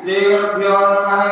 श्रीगुरुभ्यो नमः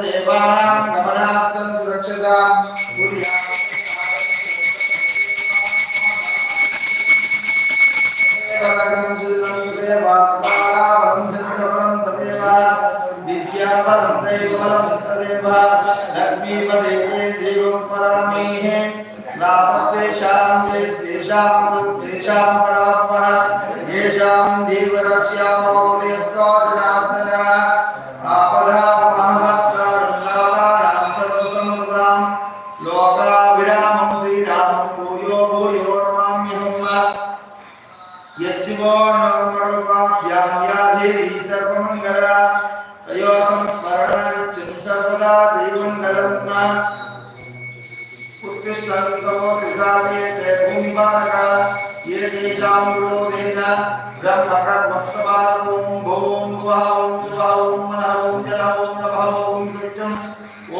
देवानां गमनार्थं सुरक्षतां त्रिगुपरामीः लाभस्तेषां जयस्तेषां पुरुस्तेषां परात्मः येषां देवरस्यामोदयस्त्वाजनार्दनः विरोधेन ब्रह्मकर्मस्वभावं भूं भुवं सुभावं मनः ॐ जनः ॐ नभः ॐ सत्यम्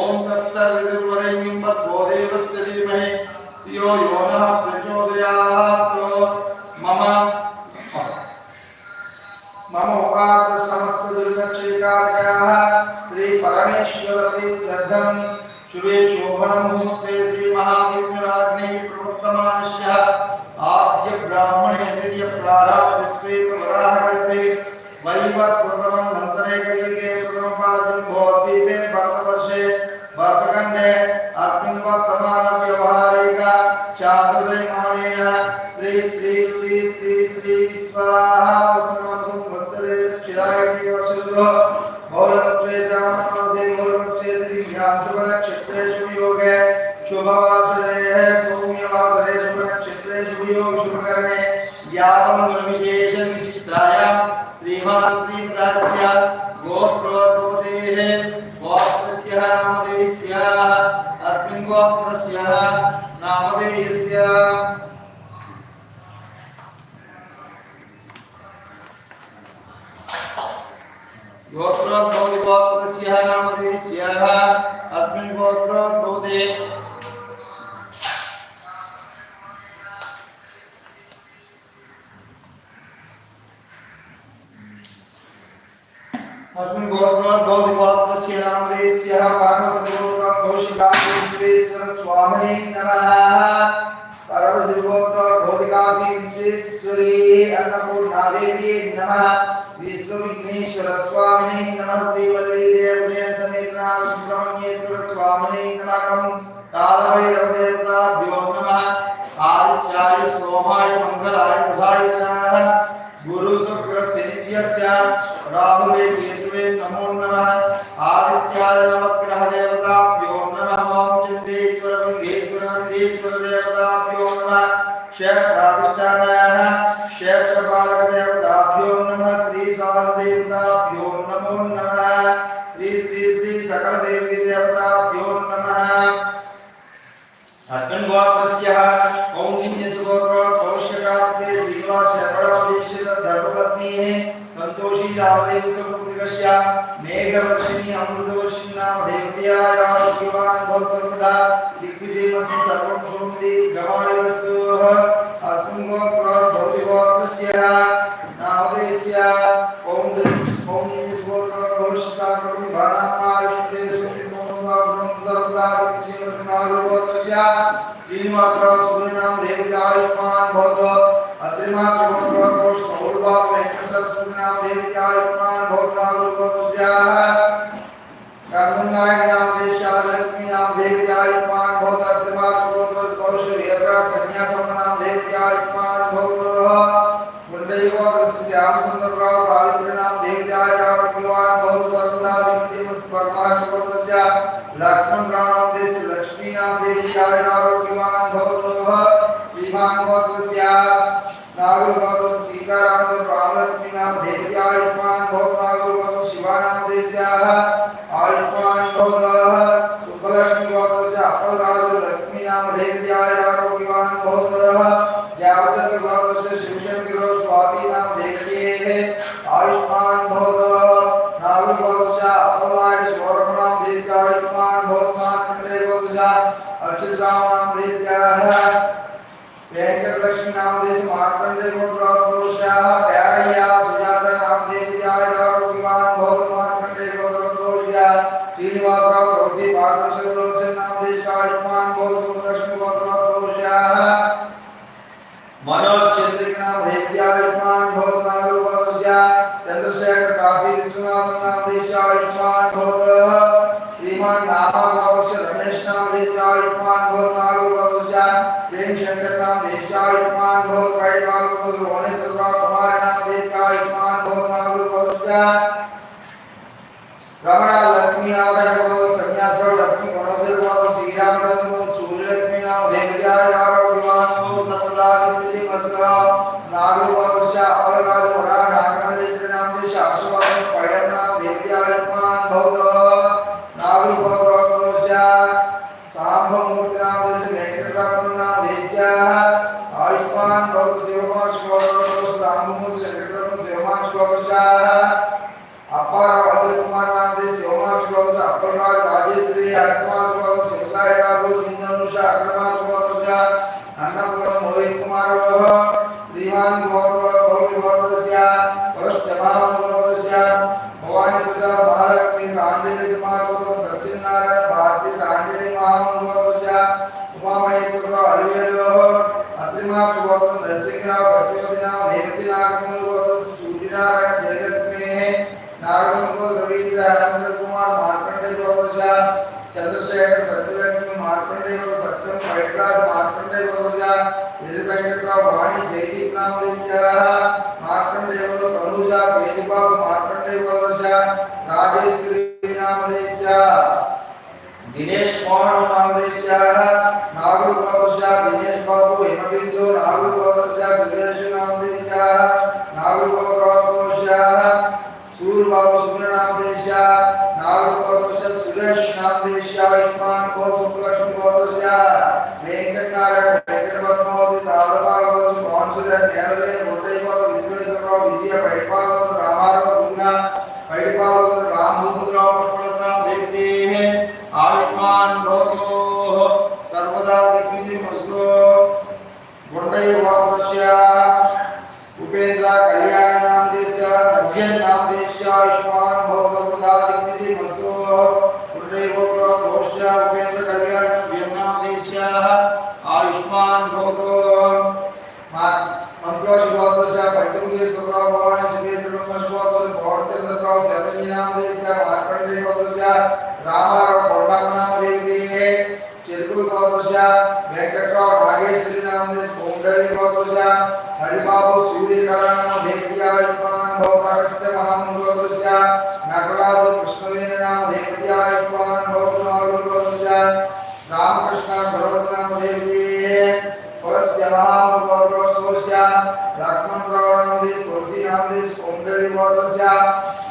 ॐ तस्सर्वविदुर्वरेण्यं भर्गो धीमहि। धियो यो नः प्रचोदयात्। मम मम उपात समस्त दुर्दक्षिकारकाः श्री परमेश्वर प्रीत्यर्थं शुभे शोभन मुहूर्ते नामधेयस्य। गोत्रोद्भवति गोत्रस्य नामधेयस्य। अस्मिन् गोत्रोद्भवते अस्मिन् गोत्रोद्भवति गोत्रस्य नामधेयस्य परमसंयोगभौषिकाश्वेश्वरस्वामिने नमः। परमशिवगोत्रोद्भवति काशीश्वेश्वरी अन्नपूर्णादेवी नमः। विश्वविघ्नेश्वरस्वामिने नमः। श्रीवल्लीदेवसेन समेतनाथ सुब्रह्मण्येश्वर स्वामिने नमः। कालभैरवदेवताभ्यो नमः। आदित्याय सोमाय मङ्गलाय बुधाय च गुरु शुक्र शनिभ्यश्च राहुवे नमः क्षेत्राधिष्ठानाय क्षेत्रपालक देवताभ्यो नमः श्री नमो नमः श्री श्री श्री सकल नमः अस्मिन् गोत्रस्य कौण्डिन्यसुगोत्रो कौश्यकात्रे धर्मपत्नीः सन्तोषी रामदेव समुद्रिकस्य मेघवर्षिणी अमृतवर्षिणी नामदेव्यायाः भवसर्वदा दिग्विजयमस्ति सर्वं अस्मिन् thousand ஆயுஷ்மா चंद्रशेखर काशी विश्वनाथ नाम देशायुष्मान भव మహాలక్ష్మి సాంజలి సమాపూర్వ సత్యనారాయణ భారతి సాంజలి మహామూర్వ పూజ ఉమామహేశ్వరరావు అలివేలో అత్రిమాకు గోత్రం నరసింహరావు సత్యశ్రీరావు నేపతి నాగమ్మ दिनेश कौन नागेश नागरू कौशा दिनेश बाबू हिमबिंदु नागरू कौशा सुरेश नागेश नागरू कौशा सूर्य बाबू सूर्य नागेश नागरू कौशा सुरेश नागेश आयुष्मान को सुलक्ष्मी कौशा वेंकट नारायण वेंकट भगवती नागरू कौशा कौन Suresh Nehru on Rogi, about Russia, Venkatra Nagesh Srinam is Kondali about Russia, Haribabu Suri Karanam Dekhya Ipanam Bhavakarasya Mahamudra Russia, Nakaradu Krishnavenam Dekhya Ipanam Bhavakarasya Russia, Ramakrishna Bhavakarasya Dekhya Parasya Mahamudra Russia, Lakman Ravanam is Kursi Nam is Kondali about Russia,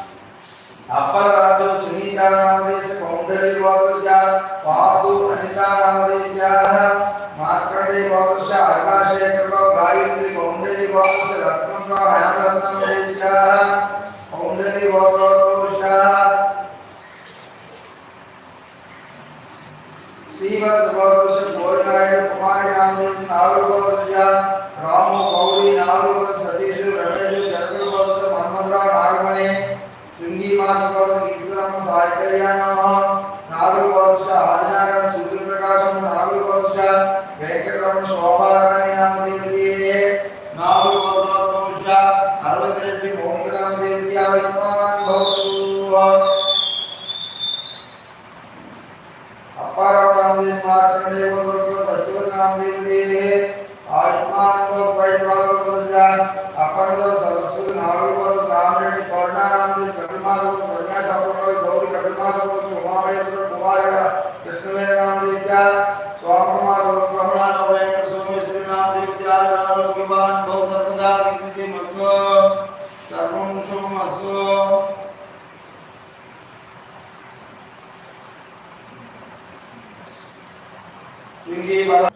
अपर राजो सुनीता नाम से कौंडली वादुजा वादु अनिता नाम से ఔషధ మాస్కటి పౌరుష అర్భాశేఖరో గాయత్రి కౌండలి పౌరుష రత్నంతో హేమరత్నమేష కౌండలి పౌరుష శ్రీవత్స పౌరుష గోరినాయుడు కుమారి నామేసి నాలుగు పౌరుష రాము పౌరి నాలుగు sua লুঙ্গি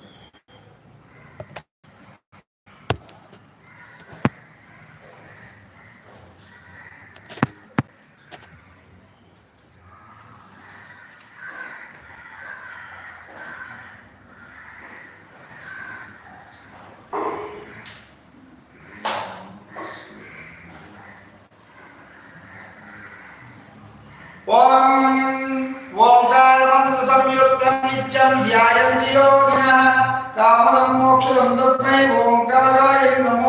One. नित्यं ध्यायन्ति योगिनः कामदं मोक्षदं तस्मै ओङ्काराय नमो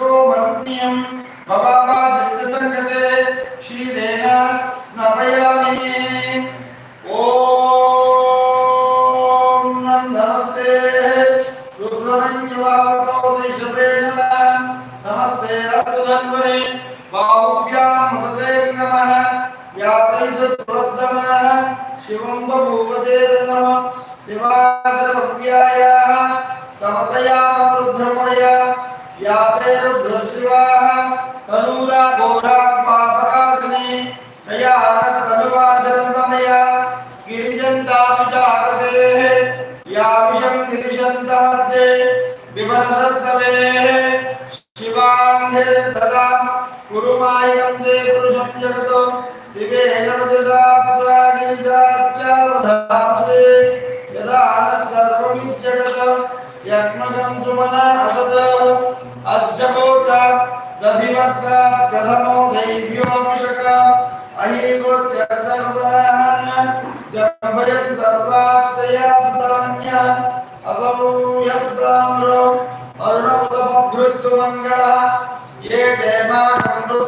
सर्वतो मर्पणीयं भवामा जगसङ्गते क्षीरेण स्नापयामि। ॐ नमस्ते। रुद्रमञ्जलावतो देशते नमः नमस्ते। रक्तधन्वने बाहुभ्यां मदते नमः। यातैषु दुरद्दमः शिवं बभूवते नमः। शिवाय तपतया रुद्रपणया याते रुद्रशिवाः तनूरा घोरापाप्रकाशने तया तन्वाचन्दमया गिरिजन्तापिजाकसेः याविषं गिरिशन्तहर्ते विमरसत्तमेः शिवाङ्गिर्ददा कुरुमायं ते पुरुषं जगतो शिवे नमजदात्वागिरिजाच्चावधामते यदा न सर्वमित्यगतं यक्ष्मकं सुमना असत् दधिवत्त प्रथमो दैव्योऽभिषक अहीगोच्चर्वान् जम्भयत् सर्वाब्दयास्तान्य असंयत्ताम्रो अरुणपदमभृत्तुमङ्गला ये जयमानव